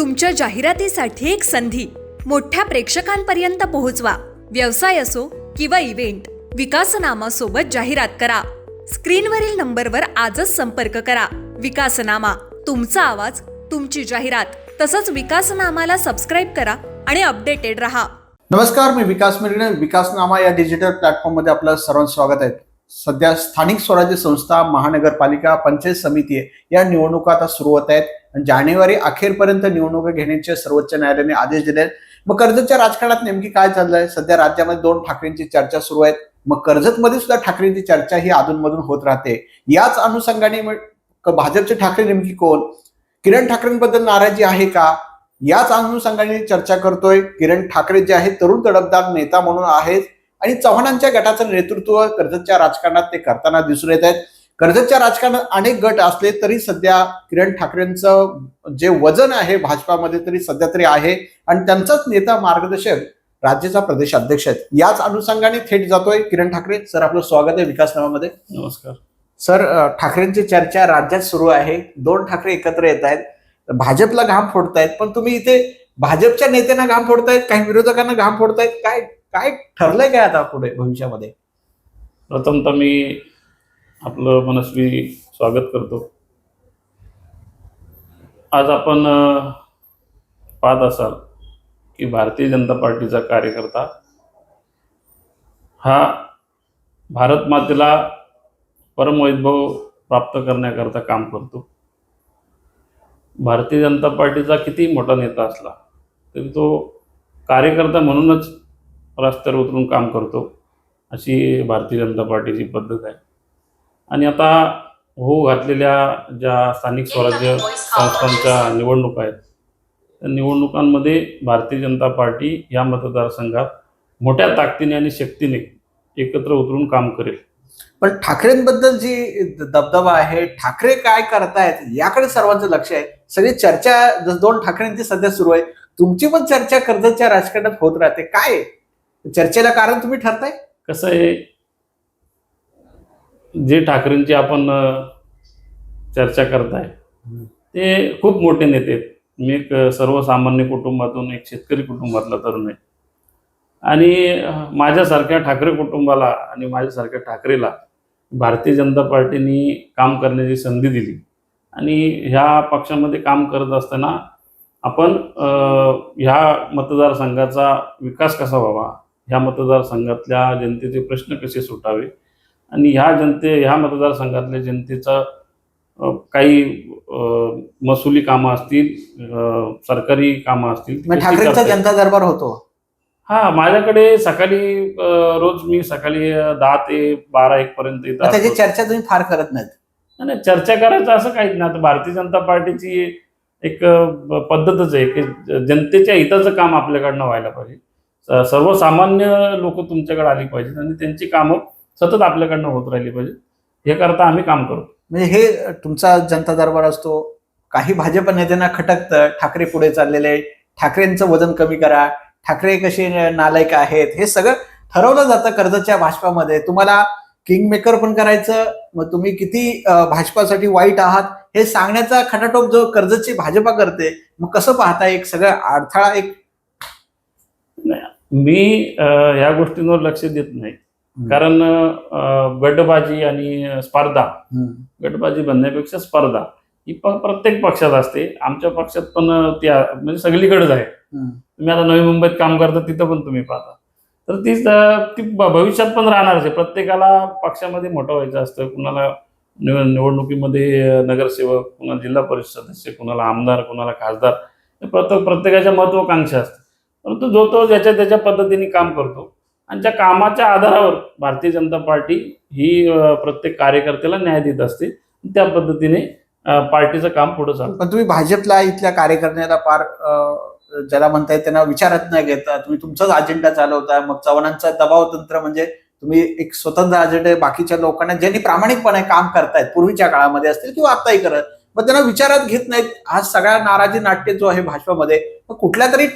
तुमच्या जाहिरातीसाठी एक संधी. मोठ्या प्रेक्षकांपर्यंत पोहोचवा. व्यवसाय असो किंवा इव्हेंट विकासनामा सोबत जाहिरात करा. स्क्रीनवरील नंबरवर आजच संपर्क करा. विकासनामा तुमचा आवाज तुमची जाहिरात तसंच विकासनामाला सबस्क्राईब करा आणि अपडेटेड रहा. नमस्कार मी विकास मिरणे विकासनामा या डिजिटल प्लॅटफॉर्ममध्ये आपलं सर्वांचं स्वागत आहे. सध्या स्थानिक स्वराज्य संस्था महानगरपालिका पंचायत समिती आहे या निवडणुका आता सुरू होत आहेत. आणि जानेवारी अखेरपर्यंत निवडणुका घेण्याचे सर्वोच्च न्यायालयाने आदेश दिले आहेत मग कर्जतच्या राजकारणात नेमकी काय चाललंय? सध्या राज्यामध्ये दोन ठाकरेंची चर्चा सुरू आहे मग कर्जतमध्ये सुद्धा ठाकरेंची चर्चा ही अधूनमधून होत राहते. याच अनुषंगाने भाजपचे ठाकरे नेमकी कोण? किरण ठाकरेंबद्दल नाराजी आहे का? याच अनुषंगाने चर्चा करतोय. किरण ठाकरे जे आहेत तरुण तडफदार नेता म्हणून आहेत. आणि चव्हाणांच्या गटाचं नेतृत्व कर्जतच्या राजकारणात ते करताना दिसून येत आहेत. कर्जतच्या राजकारणात अनेक गट असले तरी सध्या किरण ठाकरेंचं जे वजन आहे भाजपामध्ये तरी सध्या तरी आहे आणि त्यांचाच नेता मार्गदर्शक राज्याचा प्रदेश अध्यक्ष आहेत. याच अनुषंगाने थेट जातोय किरण ठाकरे. सर आपलं स्वागत आहे विकासनामामध्ये नमस्कार. सर ठाकरेंची चर्चा राज्यात सुरू आहे. दोन ठाकरे एकत्र येत आहेत. भाजपला घाम फोडतायत पण तुम्ही इथे भाजपच्या नेत्यांना घाम फोडतायत काही विरोधकांना घाम फोडतायत काय काय ठरलंय काय आता पुढे भविष्यामध्ये? प्रथमतः मी आपलं मनस्वी स्वागत करतो. आज आपण पाहत असाल की भारतीय जनता पार्टीचा कार्यकर्ता हा भारत मातेला परमवैभव प्राप्त करण्याकरता काम करतो. भारतीय जनता पार्टीचा किती मोठा नेता असला तरी तो कार्यकर्ता म्हणूनच रस्त्यावर उतरून काम करतो. अशी भारतीय जनता पार्टीची पद्धत आहे. आणि आता होऊ घातलेल्या ज्या स्थानिक स्वराज्य संस्थांच्या निवडणुका आहेत त्या निवडणुकांमध्ये भारतीय जनता पार्टी या मतदारसंघात मोठ्या ताकदीने आणि शक्तीने एकत्र उतरून काम करेल. पण ठाकरेंबद्दल जी दबदबा आहे ठाकरे काय करतायत याकडे सर्वांचं लक्ष आहे. सगळी चर्चा दोन ठाकरेंची सध्या सुरू आहे तुमची पण चर्चा कर्जतच्या राजकारणात होत राहते. काय आहे? चर्चेला कारण तुम्ही ठरताय? कसं आहे जे ठाकरेंची आपण चर्चा करताय ते खूप मोठे नेते आहेत. मी एक सर्वसामान्य कुटुंबातून एक शेतकरी कुटुंबातला तरुण आहे. आणि माझ्यासारख्या ठाकरे कुटुंबाला आणि माझ्यासारख्या ठाकरेला भारतीय जनता पार्टीने काम करण्याची संधी दिली. आणि ह्या पक्षामध्ये काम करत असताना आपण ह्या मतदारसंघाचा विकास कसा व्हावा ह्या मतदारसंघातल्या जनतेचे प्रश्न कसे सुटावे? आणि ह्या जनते ह्या मतदारसंघातल्या जनतेचा काही महसुली कामं असतील सरकारी कामं असतील ठाकरेंचा? जनता दरबार होतो. हा माझ्याकडे सकाळी रोज मी सकाळी दहा ते बारा एक पर्यंत येत मग त्याची. चर्चा तुम्ही फार करत नाहीत. नाही नाही, चर्चा करायचं असं काहीच नाही. आता भारतीय जनता पार्टीची एक पद्धतच आहे की जनतेच्या हिताचं काम आपल्याकडनं व्हायला पाहिजे. सर्वसामान्य लोक तुमच्याकडे आली पाहिजेत आणि त्यांची कामं सतत आपल्याकडनं होत राहिली पाहिजे हे करता आम्ही काम करू म्हणजे हे तुमचा जनता दरबार असतो काही भाजप नेत्यांना खटकतं ठाकरे पुढे चाललेले ठाकरेंचं वजन कमी करा ठाकरे कसे नालायक आहेत हे सगळं ठरवलं जातं कर्जच्या भाजपामध्ये. तुम्हाला किंग मेकर पण करायचं मग तुम्ही किती भाजपासाठी वाईट आहात हे सांगण्याचा खटाटोप जो कर्जची भाजपा करते मग कसं पाहता एक सगळं अडथळा एक मी ह्या गोष्टींवर लक्ष देत नाही. कारण गटबाजी आणि स्पर्धा. गटबाजी बनण्यापेक्षा स्पर्धा ही प्रत्येक पक्षात असते. आमच्या पक्षात पण अ, ती आ- म्हणजे सगळीकडेच आहे. तुम्ही आता नवी मुंबईत काम करता तिथं पण तुम्ही पाहता. तर ती ती भविष्यात पण राहणारच आहे प्रत्येकाला पक्षामध्ये मोठं व्हायचं असतं. कुणाला निव- निवडणुकीमध्ये नगरसेवक कुणाला जिल्हा परिषद सदस्य कुणाला आमदार कुणाला खासदार प्रत्येक प्रत्येकाच्या महत्वाकांक्षा असतात. परंतु जो तो ज्याच्या त्याच्या पद्धतीने काम करतो. आणि त्या कामाच्या आधारावर भारतीय जनता पार्टी ही प्रत्येक कार्यकर्त्याला न्याय देत असते त्या पद्धतीने पार्टीचं काम पुढे चालतं. पण तुम्ही भाजपला इथल्या कार्यकर्त्याला फार ज्याला म्हणताय त्यांना विचारत नाही घेता तुम्ही तुमचाच अजेंडा चालवता मग चव्हाणांचा दबाव तंत्र म्हणजे तुम्ही एक स्वतंत्र अजेंडा बाकीच्या लोकांना ज्यांनी प्रामाणिकपणे काम करतायत पूर्वीच्या काळामध्ये असतील किंवा आताही करत मग त्यांना विचारात घेत नाहीत. हा सगळा नाराजी नाट्य जो आहे भाजपामध्ये मग कुठल्या तरी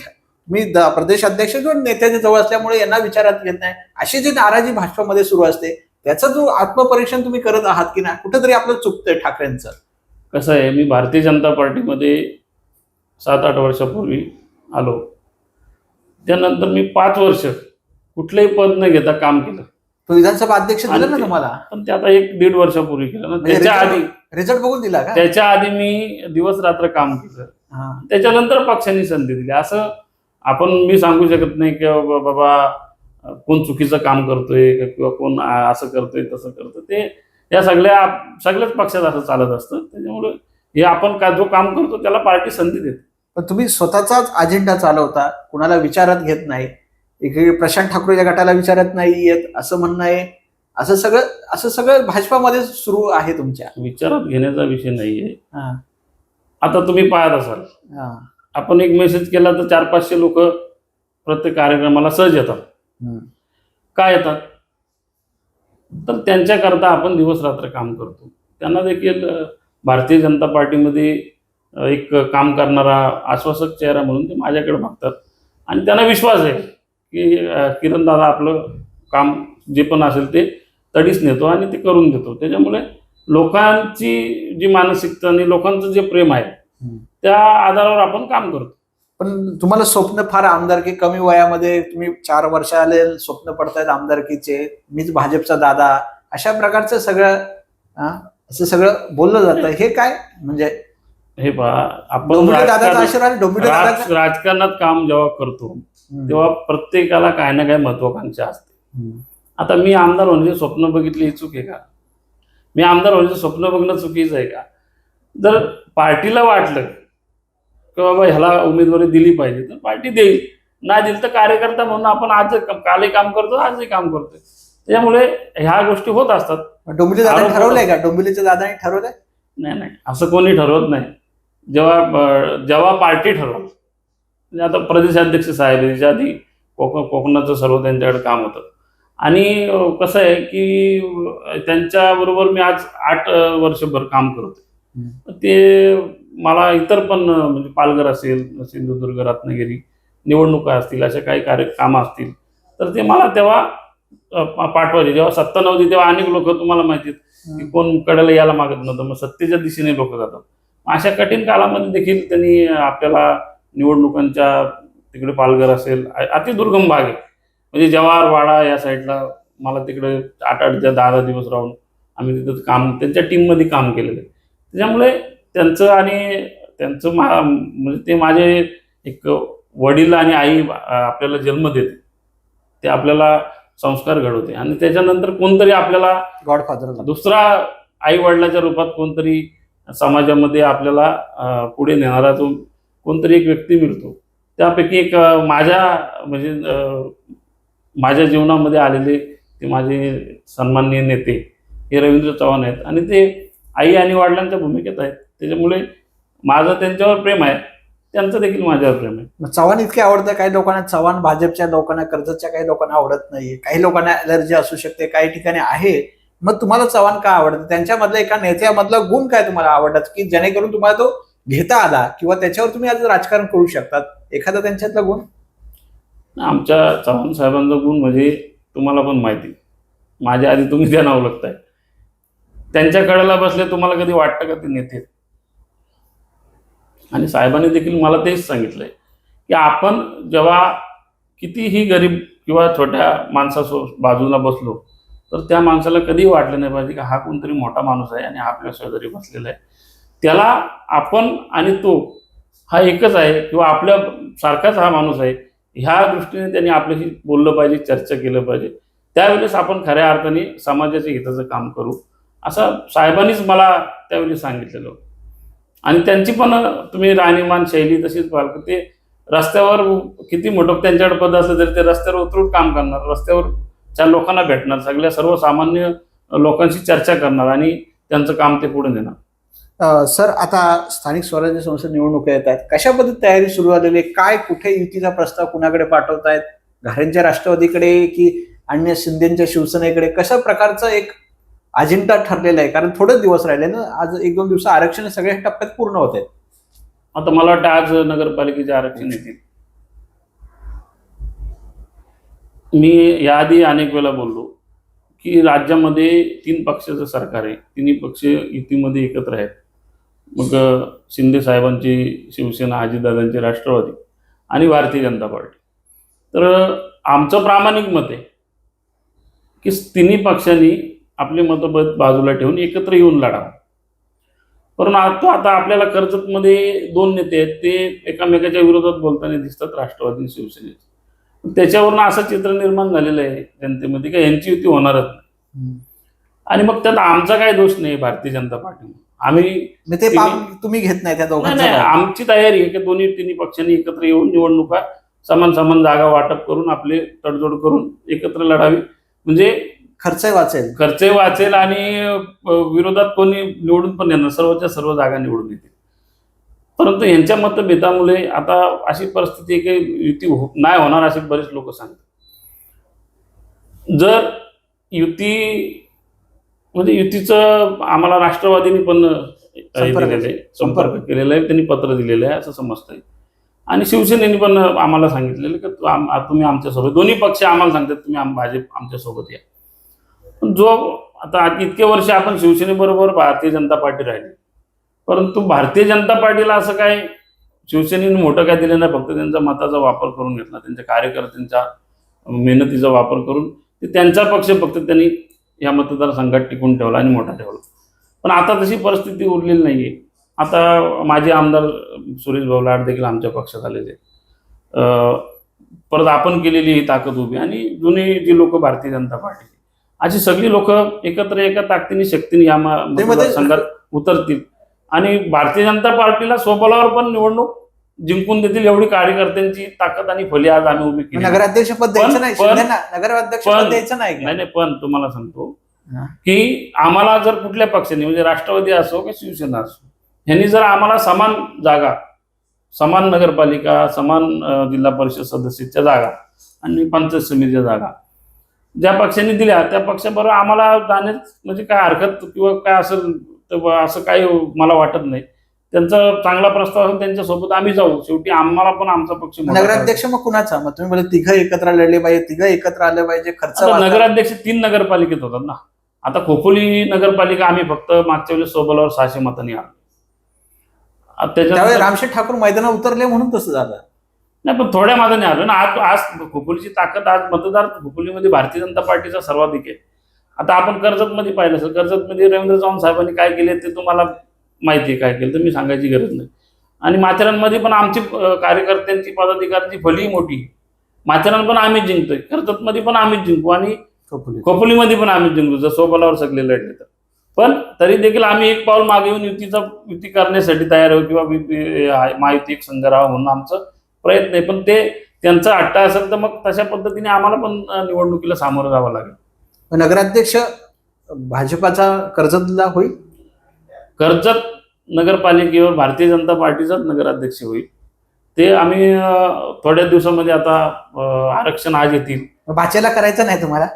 मी द- प्रदेश अध्यक्ष किंवा नेत्याच्या जवळ असल्यामुळे यांना विचारात घेत नाही. अशी जी नाराजी भाजपामध्ये सुरू असते त्याचं जो आत्मपरीक्षण तुम्ही करत आहात की नाही कुठेतरी आपलं चुकतंय ठाकरेंचं. कसं आहे मी भारतीय जनता पार्टीमध्ये सात आठ वर्षापूर्वी आलो. त्यानंतर मी पाच वर्ष कुठलंही पद न घेता काम केलं. विधानसभा अध्यक्ष दिला ना तुम्हाला? पण ते आता एक दीड वर्षापूर्वी केलं ना. म्हणजे त्याच्या आधी रिझल्ट बघून दिला का? त्याच्या आधी मी दिवस रात्र काम केलं. त्याच्यानंतर पक्षांनी संधी दिली. असं आपण मी सांगू शकत नाही की बाबा कोण चुकीचं काम करतोय किंवा कोण असं करतोय तसं करतोय. ते या सगळ्या सगळ्याच पक्षात असं चालत असतं. त्याच्यामुळे हे आपण का जो काम करतो त्याला पार्टी संधी देते. पण तुम्ही स्वतःचाच अजेंडा चालवता कुणाला विचारात घेत नाही एकीकडे प्रशांत ठाकूरच्या गटाला विचारत नाही येत असं म्हणणं आहे. असं सगळं असं सगळं भाजपामध्ये सुरू आहे तुमच्या. विचारात घेण्याचा विषय नाहीये. हा, आता तुम्ही पाहत असाल. हा, आपण एक मेसेज केला तर चार पाचशे लोक प्रत्येक कार्यक्रमाला सहज येतात. का येतात तर त्यांच्याकरता आपण दिवस रात्र काम करतो त्यांना देखील भारतीय जनता पार्टीमध्ये एक काम करणारा आश्वासक चेहरा म्हणून ते माझ्याकडे बघतात आणि त्यांना विश्वास आहे की किरण दादा आपलं काम जे पण असेल ते तडीच नेतो आणि ते करून देतो त्याच्यामुळे लोकांची जी मानसिकता आणि लोकांचं जे प्रेम आहे. त्या आधारावर आपण काम करतो. पण तुम्हाला स्वप्न फार आमदारकी कमी वयामध्ये तुम्ही चार वर्ष आले स्वप्न पडतायत आमदारकीचे मीच भाजपचा दादा अशा प्रकारचं सगळं असं सगळं बोललं जातं. हे काय? म्हणजे हे पहा आपण राजकारणात काम जेव्हा करतो. तेव्हा प्रत्येकाला काय ना काय महत्वाकांक्षा असते. आता मी आमदार होण्याचे स्वप्न बघितले ही चूक आहे का? मी आमदार होण्याचं स्वप्न बघणं चुकीचं आहे का? जर पार्टीला वाटलं की बाबा ह्याला उमेदवारी दिली पाहिजे तर पार्टी देईल. नाही दिली तर कार्यकर्ता म्हणून आपण आज कालही काम करतो आजही काम करतोय. त्याच्यामुळे ह्या गोष्टी होत असतात. डोंबिवली ठरवलंय का? डोंबिवलीच्या दादाने ठरवलंय? नाही नाही. असं कोणी ठरवत नाही. जेव्हा जेव्हा पार्टी ठरवत म्हणजे आता प्रदेशाध्यक्ष साहेब आहे, त्याच्या आधी कोकण कोकणाचं सर्व त्यांच्याकडे काम होतं. आणि कसं आहे की त्यांच्याबरोबर मी आज आठ वर्षभर काम करतो हम्म. ते मला इतर पण म्हणजे पालघर असेल सिंधुदुर्ग रत्नागिरी निवडणुका असतील अशा काही कार्य कामं असतील तर ते मला तेव्हा पाठवायचे. जेव्हा सत्ता नव्हती तेव्हा अनेक लोक तुम्हाला माहिती आहेत की कोण कडेला यायला मागत नव्हतं. मग सत्तेच्या दिशेने लोक जातात. मग अशा कठीण काळामध्ये देखील त्यांनी आपल्याला निवडणुकांच्या तिकडे पालघर असेल अ- अतिदुर्गम भाग आहे. म्हणजे जवाहर वाडा या साईडला मला तिकडे आठ आठ दहा दहा दिवस राहून आम्ही तिथं काम त्यांच्या टीममध्ये काम केलेलं आहे. त्याच्यामुळे त्यांचं आणि त्यांचं मा म्हणजे ते माझे एक वडील आणि आई आपल्याला जन्म देते. ते आपल्याला संस्कार घडवते. आणि त्याच्यानंतर कोणतरी आपल्याला गॉडफादर दुसरा आई वडिलाच्या रूपात कोणतरी समाजामध्ये आपल्याला पुढे नेणारा जो कोणतरी एक व्यक्ती मिळतो. त्यापैकी एक माझ्या म्हणजे माझ्या जीवनामध्ये आलेले ते माझे सन्माननीय नेते हे रवींद्र चव्हाण आहेत. आणि ते आई आणि वडिलांच्या भूमिकेत आहेत त्याच्यामुळे माझं त्यांच्यावर प्रेम आहे. त्यांचं देखील माझ्यावर प्रेम आहे. मग चव्हाण इतके आवडतं काही लोकांना चव्हाण भाजपच्या लोकांना कर्जतच्या काही लोकांना आवडत नाहीये. काही लोकांना अलर्जी असू शकते काही ठिकाणी आहे. मग तुम्हाला चव्हाण का आवडतं? त्यांच्यामधलं एका नेत्यामधला गुण काय तुम्हाला आवडतात की जेणेकरून तुम्हाला तो घेता आला किंवा त्याच्यावर तुम्ही आज राजकारण करू शकतात? एखादा त्यांच्यातला गुण? आमच्या चव्हाण साहेबांचा गुण म्हणजे तुम्हाला पण माहिती. माझ्या आधी तुम्ही त्या नाव लागताय त्यांच्या कडेला बसले तुम्हाला कधी वाटतं का ते नेते? आणि साहेबांनी देखील मला तेच सांगितलंय की आपण जेव्हा कितीही गरीब किंवा छोट्या माणसासो बाजूला बसलो तर त्या माणसाला कधी वाटलं नाही पाहिजे की हा कोणतरी मोठा माणूस आहे आणि हा आपल्या शेजारी बसलेला आहे. त्याला आपण आणि तो हा एकच आहे किंवा आपल्या सारखाच हा माणूस आहे ह्या दृष्टीने त्यांनी आपल्याशी बोललं पाहिजे चर्चा केलं पाहिजे. त्यावेळेस आपण खऱ्या अर्थाने समाजाच्या हिताचं काम करू. असं साहेबांनीच मला त्यावेळी सांगितलेलं. आणि त्यांची पण तुम्ही राहणीमान शैली तशीच पाहाल की? ते रस्त्यावर किती मोठं त्यांच्याकडे पद असलं तरी ते रस्त्यावर उतरून काम करणार रस्त्यावर त्या लोकांना भेटणार सगळ्या सर्वसामान्य लोकांशी चर्चा करणार आणि त्यांचं काम ते पुढे नेणार. सर आता स्थानिक स्वराज्य संस्था निवडणुका येत आहेत कशा पद्धती तयारी सुरू झालेली आहे? काय कुठे युतीचा प्रस्ताव कुणाकडे पाठवतायत? घारेंच्या राष्ट्रवादीकडे की अन्य शिंदेच्या शिवसेनेकडे? कशा प्रकारचं एक अजिंठा ठरलेला आहे. कारण थोडेच दिवस राहिले ना आज एक दोन दिवस आरक्षण सगळ्या टप्प्यात पूर्ण होत आहेत. आता मला वाटतं आज नगरपालिकेचे आरक्षण येतील. मी याआधी अनेक वेळा बोललो की राज्यामध्ये तीन पक्षाचं सरकार आहे. तिन्ही पक्ष युतीमध्ये एकत्र आहेत. मग शिंदे साहेबांची शिवसेना अजितदादांची राष्ट्रवादी आणि भारतीय जनता पार्टी. तर आमचं प्रामाणिक मत आहे की तिन्ही पक्षांनी आपले मतभेद बाजूला ठेवून एकत्र येऊन लढावं पण आता आता आपल्याला कर्जतमध्ये दोन नेते आहेत. ते एकामेकाच्या विरोधात बोलताना दिसतात राष्ट्रवादी शिवसेनेचे. त्याच्यावरनं असं चित्र निर्माण झालेलं आहे जनतेमध्ये की यांची युती होणारच नाही. आणि मग त्यात आमचा काय दोष नाही भारतीय जनता पार्टी आम्ही ते तुम्ही घेत नाही त्या भाग. आमची तयारी आहे की दोन्ही तिन्ही पक्षांनी एकत्र येऊन निवडणुका समान समान जागा वाटप करून आपले तडजोड करून एकत्र लढावी. म्हणजे खर्चही वाचेल. खर्चही वाचेल आणि विरोधात कोणी निवडून पण येणार सर्वच्या सर्व जागा निवडून येतील. परंतु यांच्या मतभेदामुळे आता अशी परिस्थिती की युती हो- नाही होणार असे बरेच लोक सांगतात. जर युती म्हणजे युतीचं आम्हाला राष्ट्रवादीने पण संपर्क- दिलेलं आहे संपर्क केलेला आहे त्यांनी पत्र दिलेलं आहे असं समजतंय. आणि शिवसेनेने पण आम्हाला सांगितलेलं की तुम्ही आमच्यासोबत दोन्ही पक्ष आम्हाला सांगतात तुम्ही भाजप आमच्यासोबत या. जो आता इतके वर्ष आपण शिवसेनेबरोबर भारतीय जनता पार्टी राहिली. परंतु भारतीय जनता पार्टीला असं काय शिवसेनेने मोठं काय दिलं नाही फक्त त्यांचा मताचा वापर करून घेतला त्यांच्या कार्यकर्त्यांच्या मेहनतीचा वापर करून ते त्यांचा पक्ष फक्त त्यांनी या मतदारसंघात टिकून ठेवला आणि मोठा ठेवला. पण आता तशी परिस्थिती उरलेली नाही आहे आता माझे आमदार सुरेश भाऊ देखील आमच्या पक्षात आलेले आहेत. परत आपण केलेली ही ताकद उभी आणि जुनी जी लोक भारतीय जनता पार्टी अशी सगळी लोक एकत्र एका ताकदीने शक्तीने या मतदारसंघात उतरतील. आणि भारतीय जनता पार्टीला स्वबलावर पण निवडणूक जिंकून देतील एवढी कार्यकर्त्यांची ताकद आणि फली आज आम्ही उभी केली. नगराध्यक्ष पद नाही नाही पण तुम्हाला सांगतो. की आम्हाला जर कुठल्या पक्षाने म्हणजे राष्ट्रवादी असो की शिवसेना असो यांनी जर आम्हाला समान जागा समान नगरपालिका समान जिल्हा परिषद सदस्याच्या जागा आणि पंचायत समितीच्या जागा ज्या पक्षांनी दिल्या त्या पक्षाबरोबर आम्हाला जाण्यात म्हणजे काय हरकत किंवा काय असेल तर असं काही मला वाटत नाही. त्यांचा चांगला प्रस्ताव असेल त्यांच्यासोबत आम्ही जाऊ. शेवटी आम्हाला पण आमचा पक्ष. नगराध्यक्ष मग कुणाचा? मग तुम्ही बोलले तिघं एकत्र लढले पाहिजे तिघं एकत्र आले पाहिजे खर्च. नगराध्यक्ष तीन नगरपालिकेत होतात ना. आता खोपोली नगरपालिका आम्ही फक्त मागच्या वेळेस सोबलावर सहाशे मतांनी आलो. त्यावेळी त्याच्यात रामशेठ ठाकूर मैदानात उतरले म्हणून तसं झालं. नाही पण थोड्या मतांनी आलो ना. आज आज खोपोलीची ताकद आज मतदार खोपोलीमध्ये भारतीय जनता पार्टीचा सर्वाधिक आहे. आता आपण कर्जतमध्ये पाहिलं असेल कर्जतमध्ये रवींद्र चव्हाण साहेबांनी काय केले ते तुम्हाला माहिती आहे काय केलं तर मी सांगायची गरज नाही. आणि माथेरानमध्ये पण आमची कार्यकर्त्यांची पदाधिकाऱ्यांची फली मोठी. माथेरान पण आम्हीच जिंकतोय. कर्जतमध्ये पण आम्हीच जिंकू आणि खोपोलीमध्ये पण आम्ही जिंकलो जर सोबलावर सगळे लढले तर. पण तरी देखील आम्ही एक पाऊल मागे येऊन युतीचा युती करण्यासाठी तयार आहोत किंवा महायुती एक संघ राहावा म्हणून आमचं प्रयत्न आहे. पण ते त्यांचा हट्टा असेल तर मग तशा पद्धतीने आम्हाला पण निवडणुकीला सामोरं जावं लागेल. नगराध्यक्ष भाजपाचा कर्जतला होईल? कर्जत नगरपालिकेवर भारतीय जनता पार्टीचाच नगराध्यक्ष होईल. ते आम्ही थोड्या दिवसामध्ये आता आरक्षण आज येतील. मग भाच्याला करायचं नाही तुम्हाला?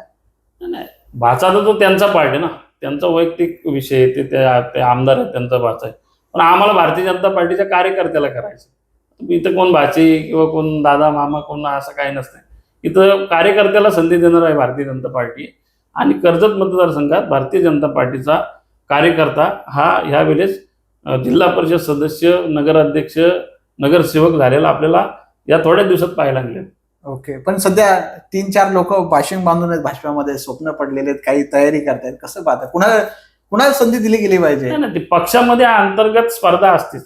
नाही भाचा तर तो त्यांचा पार्ट आहे ना. त्यांचा वैयक्तिक विषय आहे. ते त्या ते आमदार आहेत त्यांचा भाचा आहे. पण आम्हाला भारतीय जनता पार्टीच्या कार्यकर्त्याला करायचं इथं कोण भाचे किंवा कोण दादा मामा कोण असं काही नसतं इथं कार्यकर्त्याला संधी देणार आहे भारतीय जनता पार्टी आणि कर्जत मतदारसंघात भारतीय जनता पार्टीचा कार्यकर्ता हा ह्या वेळेस अं, जिल्हा परिषद सदस्य नगराध्यक्ष नगरसेवक झालेला आपल्याला या थोड्या दिवसात पाहायला मिळेल. ओके पण सध्या तीन चार लोक बाशिंग बांधून आहेत भाजपामध्ये स्वप्न पडलेले आहेत काही तयारी करतायत कसं पाहता? कुणाला कुणाला संधी दिली गेली पाहिजे? नाही ना ते पक्षामध्ये अंतर्गत स्पर्धा असतेच.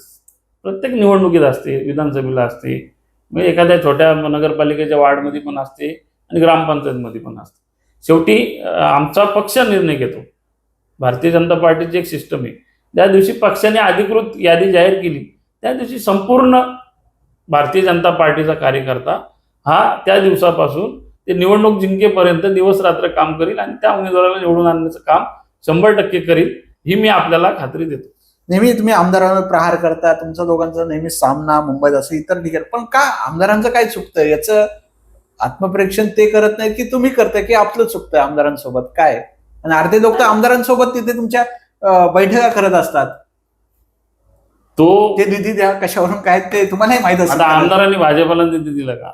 प्रत्येक निवडणुकीत असते विधानसभेला असते. म्हणजे एखाद्या छोट्या नगरपालिकेच्या वार्डमध्ये पण असते आणि ग्रामपंचायतमध्ये पण असते. शेवटी आमचा पक्ष निर्णय घेतो. भारतीय जनता पार्टीची एक सिस्टम आहे. ज्या दिवशी पक्षाने अधिकृत यादी जाहीर केली त्या दिवशी संपूर्ण भारतीय जनता पार्टीचा कार्यकर्ता हा त्या दिवसापासून ते निवडणूक जिंकेपर्यंत दिवस रात्र काम करील आणि त्या उमेदवाराला निवडून आणण्याचं काम शंभर टक्के करील ही मी आपल्याला खात्री देतो. नेहमी तुम्ही आमदारांवर प्रहार करता तुमचा दोघांचा नेहमी सामना मुंबईत असं इतर ठिकाणी. पण का आमदारांचं काय चुकतंय? याचं आत्मपरीक्षण ते करत नाहीत की तुम्ही करताय की आपलं चुकतंय आमदारांसोबत? काय? आणि अर्धे लोक तर आमदारांसोबत तिथे तुमच्या बैठका करत असतात. तो ते निधी द्या कशावरून काय ते तुम्हालाही माहीत असेल. आता आमदारांनी भाजपाला निधी दिला का?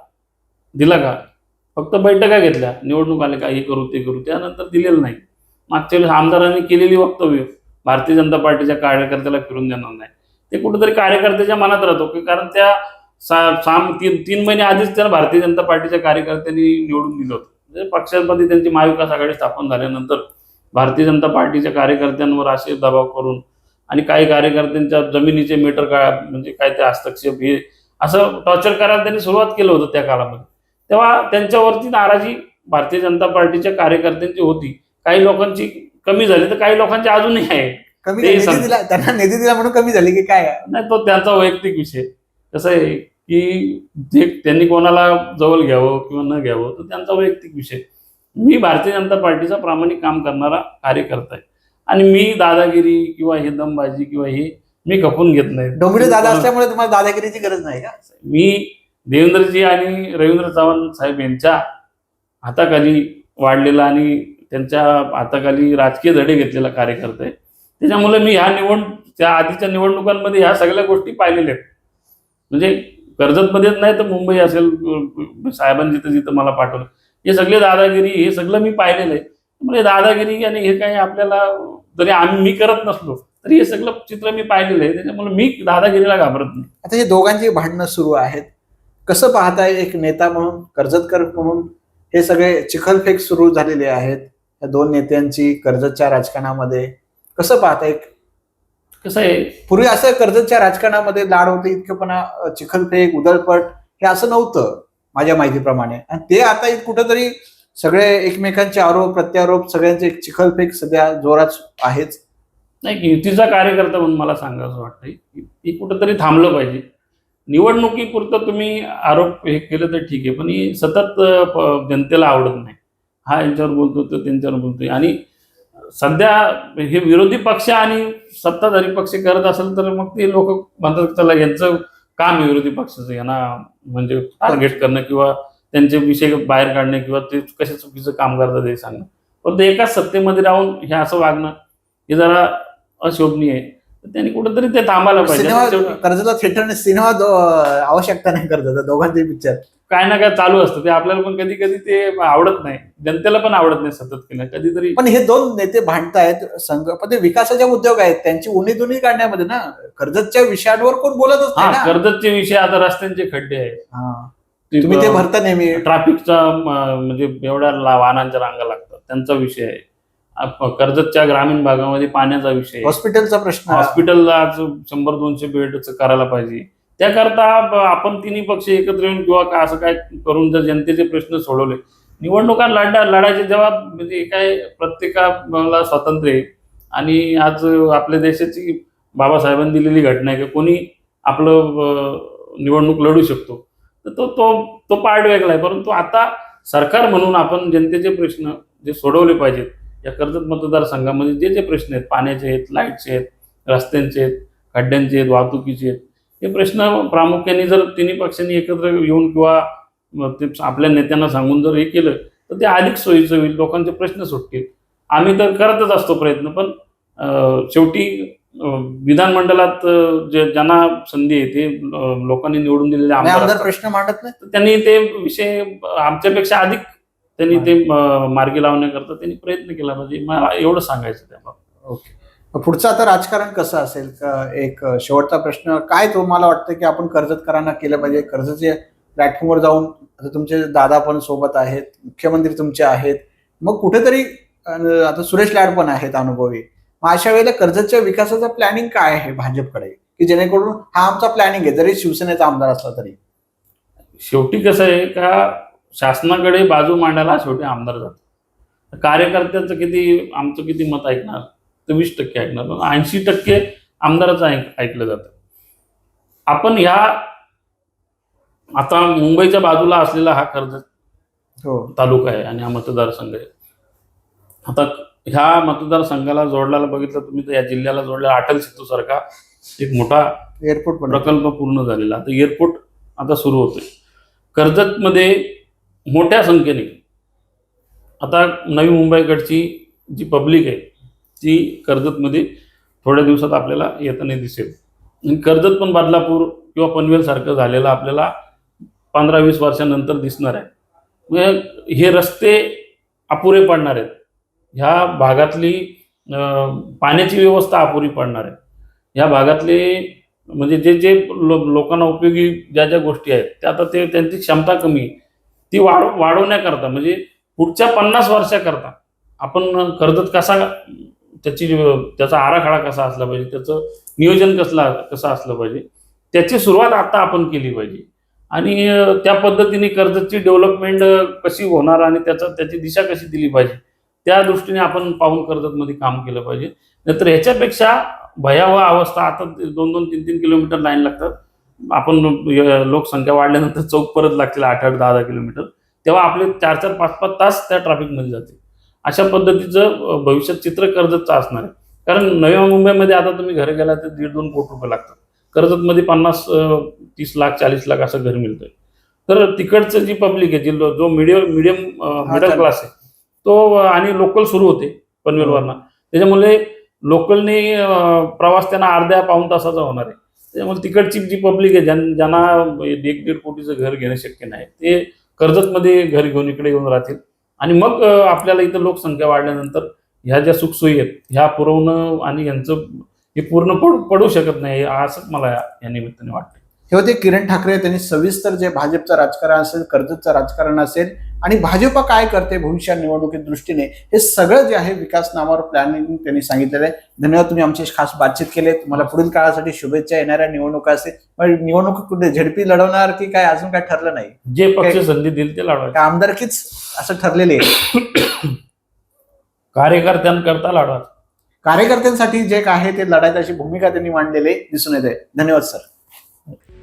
दिला का? फक्त बैठका घेतल्या. निवडणूक आले का हे करू ते करू त्यानंतर दिलेलं नाही. मागच्या वेळेस आमदारांनी केलेली वक्तव्य. भारतीय जनता पार्टीच्या कार्यकर्त्याला फिरून देणार नाही. ते कुठेतरी कार्यकर्त्याच्या मनात राहतो की कारण त्या सा- साम तीन तीन महिने आधीच त्यांना भारतीय जनता पार्टीच्या कार्यकर्त्यांनी निवडून दिलं होतं. म्हणजे पक्षांमध्ये त्यांची महाविकास आघाडी स्थापन झाल्यानंतर भारतीय जनता पार्टीच्या कार्यकर्त्यांवर असे दबाव करून आणि काही कार्यकर्त्यांच्या जमिनीचे मीटर का म्हणजे काय ते हस्तक्षेप हे असं टॉर्चर करायला त्यांनी सुरुवात केलं होतं त्या काळामध्ये. तेव्हा त्यांच्यावरती नाराजी भारतीय जनता पार्टीच्या कार्यकर्त्यांची होती. काही लोकांची कमी झाली तर काही लोकांची अजूनही आहे. कमी ते निधी दिला त्यांना निधी दिला म्हणून कमी झाली की काय? नाही तो त्यांचा वैयक्तिक विषय. कसं आहे की जे त्यांनी कोणाला जवळ घ्यावं किंवा न घ्यावं तर त्यांचा वैयक्तिक विषय. मी भारतीय जनता पार्टीचा प्रामाणिक काम करणारा कार्यकर्ता आहे. आणि मी दादागिरी किंवा हे दमबाजी किंवा हे मी खपून घेत नाही. डोंबिवली दादा असल्यामुळे तुम्हाला दादागिरीची गरज नाही का? मी देवेंद्रजी आणि रवींद्र चव्हाण साहेब यांच्या हाताखाली वाढलेला आणि त्यांच्या हाताखाली राजकीय धडे घेतलेला कार्यकर्ता आहे त्याच्यामुळे मी ह्या निवड त्या आधीच्या निवडणुकांमध्ये ह्या सगळ्या गोष्टी पाहिलेल्या आहेत. म्हणजे कर्जतमध्येच नाही तर मुंबई असेल साहेबांनी जिथं जिथं मला पाठवलं. हे सगळे दादागिरी हे सगळं मी पाहिलेलं आहे. म्हणजे दादागिरी आणि हे काही आपल्याला जरी आम्ही मी करत नसलो तरी हे सगळं चित्र मी पाहिलेलं आहे. त्याच्यामुळे मी दादागिरीला घाबरत नाही. आता हे दोघांची भांडणं सुरू आहेत. कसं पाहताय एक नेता म्हणून कर्जतकर म्हणून हे सगळे चिखलफेक सुरू झालेले आहेत. या दोन नेत्यांची कर्जतच्या राजकारणामध्ये कसं पाहताय कसं आहे? पूर्वी असं कर्जतच्या राजकारणामध्ये लाड होते इतकेपणा चिखलफेक उदळपट हे असं नव्हतं माझ्या माहितीप्रमाणे. आणि ते आता एक कुठंतरी सगळे एकमेकांचे आरोप प्रत्यारोप सगळ्यांचे एक चिखलफेक सध्या जोरात आहेच. नाही युतीचा कार्यकर्ता म्हणून मला सांगायचं वाटतंय की ती कुठंतरी थांबलं पाहिजे. निवडणुकीपुरतं तुम्ही आरोप हे केलं तर ठीक आहे पण ही सतत जनतेला आवडत नाही. हा यांच्यावर बोलतो तो त्यांच्यावर बोलतोय. आणि सध्या हे विरोधी पक्ष आणि सत्ताधारी पक्ष करत असेल तर मग ते लोक म्हणतात चला यांचं काम विरोधी पक्षाचं यांना म्हणजे टार्गेट करणं किंवा त्यांचे विषय बाहेर काढणे किंवा ते कशा चुकीचं काम करतात हे सांगणं. पण ते एकाच सत्तेमध्ये राहून हे असं वागणं हे जरा अशोभनीय आहे. तर त्यांनी कुठेतरी ते थांबायला पाहिजे. कर्जाला थिएटर सिनेमा आवश्यकता नाही कर्जाचा दोघांचे पिक्चर काय ना काय चालू असतं. ते आपल्याला पण कधी कधी ते आवडत नाही. जनतेला पण आवडत नाही सतत केलं. कधीतरी पण हे दोन नेते भांडतायत संघ पण ते विकासाचे उद्योग आहेत? त्यांची उन्ही दुनी काढण्यामध्ये ना कर्जतच्या विषयांवर कोण बोलतच हा नाही ना? कर्जतचे विषय आता रस्त्यांचे खड्डे आहेत. हा. तुम्ही ते भरता नेहमी. ट्रॅफिकचा म्हणजे एवढ्या ला- वाहनांच्या रांगा लागतात. त्यांचा विषय आहे. आप- कर्जतच्या ग्रामीण भागामध्ये पाण्याचा विषय आहे. हॉस्पिटलचा प्रश्न. हॉस्पिटलला आज शंभर दोनशे बेडचं करायला पाहिजे. त्याकरता आपण तिन्ही पक्ष एकत्र येऊन किंवा का- असं काय करून जर जनतेचे प्रश्न सोडवले. निवडणुका लढा लढायचे जेव्हा म्हणजे काय प्रत्येकाला स्वातंत्र्य आहे आणि आज आपल्या देशाची बाबासाहेबांनी दिलेली घटना आहे की कोणी आपलं निवडणूक लढू शकतो. तर तो तो तो पार्ट वेगळा आहे. परंतु आता सरकार म्हणून आपण जनतेचे प्रश्न जे सोडवले पाहिजेत या कर्जत मतदारसंघामध्ये जे जे प्रश्न आहेत पाण्याचे आहेत लाईटचे आहेत रस्त्यांचे आहेत खड्ड्यांचे आहेत वाहतुकीचे आहेत हे प्रश्न प्रामुख्याने जर तिन्ही पक्षांनी एकत्र येऊन किंवा ते आपल्या नेत्यांना सांगून जर हे केलं तर ते अधिक सोयीचं होईल लोकांचे प्रश्न सुटतील. आम्ही तर करतच असतो प्रयत्न पण शेवटी विधानमंडळात जे ज्यांना संधी आहे ते लोकांनी निवडून दिलेले आमदार. प्रश्न मांडत नाही तर त्यांनी ते विषय आमच्यापेक्षा अधिक त्यांनी ते मार्गी लावण्याकरता त्यांनी प्रयत्न केला पाहिजे. मला एवढं सांगायचं त्या ओके. पुढचं आता राजकारण कसं असेल? एक शेवटचा प्रश्न काय तो मला वाटतं की आपण कर्जतकरांना केलं पाहिजे? कर्जचे प्लॅटफॉर्मवर जाऊन आता तुमचे दादा पण सोबत आहेत मुख्यमंत्री तुमचे आहेत मग कुठेतरी आता सुरेश लाड पण आहेत अनुभवी. मग अशा वेळेला कर्जतच्या विकासाचं प्लॅनिंग काय आहे भाजपकडे? की जेणेकरून हा आमचा प्लॅनिंग आहे जरी शिवसेनेचा आमदार असला तरी. शेवटी कसं आहे का शासनाकडे बाजू मांडायला शेवटी आमदार जातो कार्यकर्त्याचं किती आमचं किती मत ऐकणार? तर वीस टक्के ऐकणार. ऐंशी टक्के आमदाराचं ऐक ऐकलं जातं. आपण ह्या आता मुंबईच्या बाजूला असलेला हा कर्जत हो. तालुका आहे आणि हा मतदारसंघ आहे. आता ह्या मतदारसंघाला जोडल्याला बघितलं तुम्ही तर या जिल्ह्याला जोडलेला अटल सेतू सारखा एक मोठा एअरपोर्ट प्रकल्प पूर्ण झालेला. आता एअरपोर्ट आता सुरू होतोय. कर्जतमध्ये मोठ्या संख्येने आता नवी मुंबईकडची जी पब्लिक आहे ती कर्जतमध्ये थोड्या दिवसात आपल्याला येताना दिसेल. आणि कर्जत पण बदलापूर किंवा पनवेलसारखं झालेलं आपल्याला पंधरा वीस वर्षानंतर दिसणार आहे. म्हणजे हे रस्ते अपुरे पडणार आहेत. ह्या भागातली पाण्याची व्यवस्था अपुरी पडणार आहे. ह्या भागातले म्हणजे जे जे लो- लोकांना उपयोगी ज्या ज्या गोष्टी आहेत त्या आता ते त्यांची क्षमता कमी आहे. ती वाढ वाढवण्याकरता म्हणजे पुढच्या पन्नास वर्षाकरता आपण कर्जत कसा त्याची त्याचा आराखडा कसा असला पाहिजे त्याचं नियोजन कसला कसं असलं पाहिजे त्याची सुरुवात आता आपण केली पाहिजे. आणि त्या पद्धतीने कर्जतची डेव्हलपमेंट कशी होणार आणि त्याचा त्याची दिशा कशी दिली पाहिजे त्या दृष्टीने आपण पाहून कर्जतमध्ये काम केलं पाहिजे. नाहीतर ह्याच्यापेक्षा भयावह अवस्था आता दोन दोन तीन तीन किलोमीटर लाईन लागतात. आपण लोकसंख्या वाढल्यानंतर चौक परत लागतील आठ आठ दहा दहा किलोमीटर. तेव्हा आपले चार चार पाच पाच तास त्या ट्रॅफिकमध्ये जाते अशा पद्धतीचं भविष्यात चित्र कर्जतचं असणार आहे. कारण नव्या मुंबईमध्ये आता तुम्ही घर गेला तर दीड दोन कोटी रुपये लागतात. कर्जतमध्ये पन्नास तीस लाख चाळीस लाख असं घर मिळतंय. तर तिकडचं जी पब्लिक आहे जी लो- जो मिडियम मिडियम मिडल. क्लास आहे तो आणि लोकल सुरू होते पनवेलवरनं. त्याच्यामुळे लोकलने प्रवास त्यांना अर्ध्या पाऊण तासाचा होणार आहे. त्याच्यामुळे तिकडची जी पब्लिक आहे ज्यां ज्यांना एक दीड कोटीचं घर घेणं शक्य नाही ते कर्जतमध्ये घर घेऊन इकडे येऊन राहतील. आणि मग आपल्याला इथं लोकसंख्या वाढल्यानंतर ह्या ज्या सुखसोयी आहेत ह्या पुरवणं आणि यांचं हे पूर्ण पडू पडू शकत नाही असंच मला या या निमित्ताने वाटतं. हे होते किरण ठाकरे त्यांनी सविस्तर जे भाजपचं राजकारण असेल कर्जतचं राजकारण असेल आणि भाजप काय करते भविष्यात निवडणुकीत दृष्टीने हे सगळं जे आहे विकास नावावर प्लॅनिंग त्यांनी सांगितलेलं आहे. धन्यवाद तुम्ही आमची खास बातचीत केली तुम्हाला पुढील काळासाठी शुभेच्छा येणाऱ्या निवडणुका असेल. पण निवडणूक कुठे झेडपी लढवणार की काय अजून काय ठरलं नाही? जे पक्ष संधी दिली ते लढवायचे. का आमदारकीच असं ठरलेले आहे. कार्यकर्त्यांकरता लढवायचं. कार्यकर्त्यांसाठी जे काय आहे ते लढायची अशी भूमिका त्यांनी मांडलेली दिसून येते. धन्यवाद सर